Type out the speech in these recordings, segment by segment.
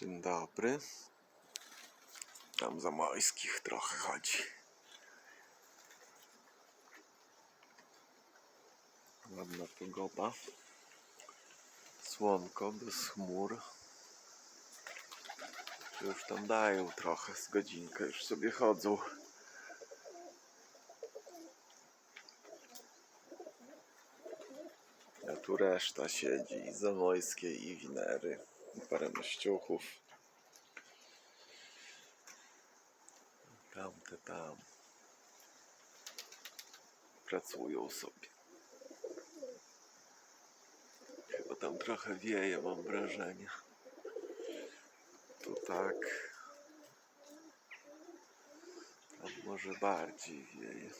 Dzień dobry. Tam za mojskich trochę chodzi. Ładna pogoda. Słonko bez chmur. Już tam dają trochę z godzinkę, już sobie chodzą. A tu reszta siedzi i zamojskie i winery. Parę mościuchów. Tamte tam. Pracują sobie. Chyba tam trochę wieje, mam wrażenie. Tu tak. Tam może bardziej wieje.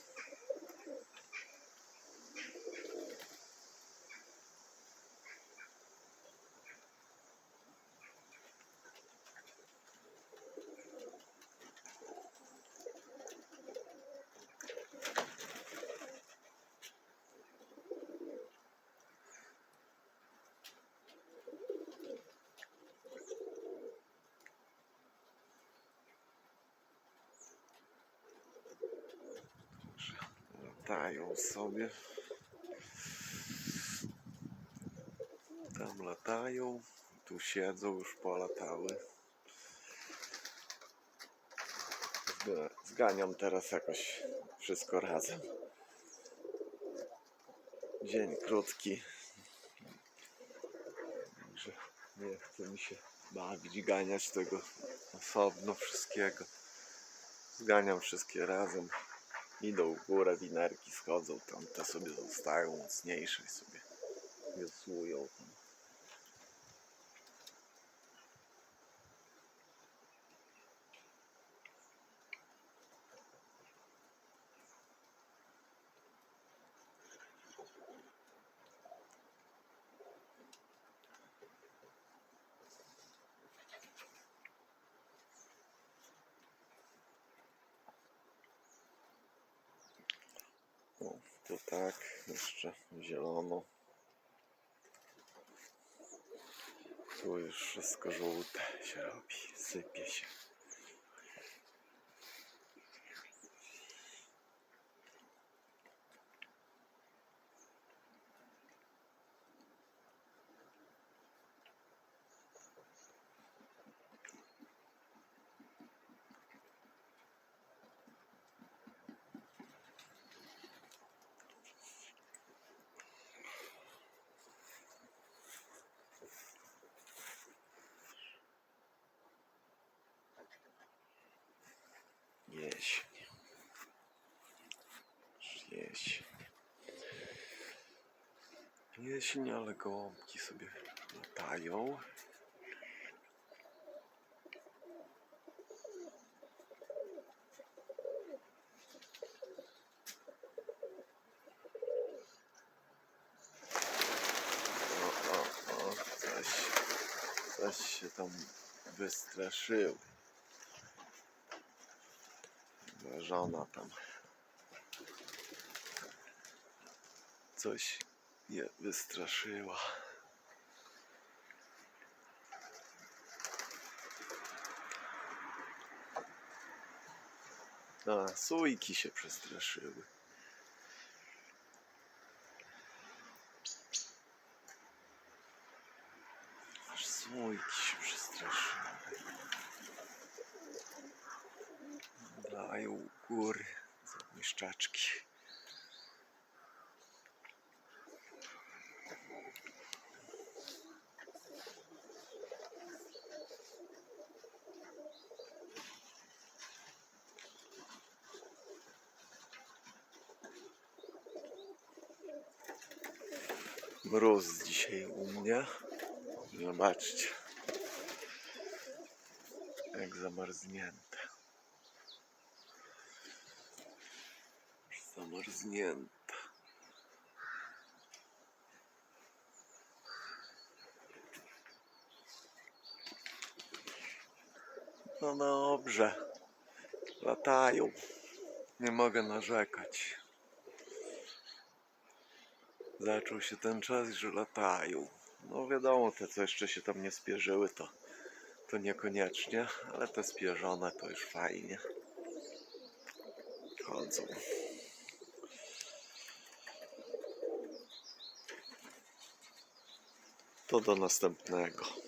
Latają sobie. Tam latają. Tu siedzą, już polatały. Zga- Zganiam teraz jakoś wszystko razem. Dzień krótki. Także nie chce mi się bawić, ganiać tego osobno wszystkiego. Zganiam wszystkie razem. Idą w górę, winerki schodzą, tam te sobie zostają mocniejsze i sobie To tak, jeszcze zielono. Tu już wszystko żółte się robi, sypie się. Jesień. Już Jesień. Ale gołąbki sobie latają. Coś się tam wystraszył. Moja żona tam coś je wystraszyła. A, sójki się przestraszyły. Aż sójki się przestraszyły. Dają u góry zamieszczaczki. Mróz dzisiaj u mnie. Zobaczcie. Jak zamarznięte. Zamarznięte. No dobrze. Latają. Nie mogę narzekać zaczął się ten czas, że latają. No wiadomo, te co jeszcze się tam nie spierzyły, to, to niekoniecznie, ale te spierzone to już fajnie. Chodzą. To do następnego.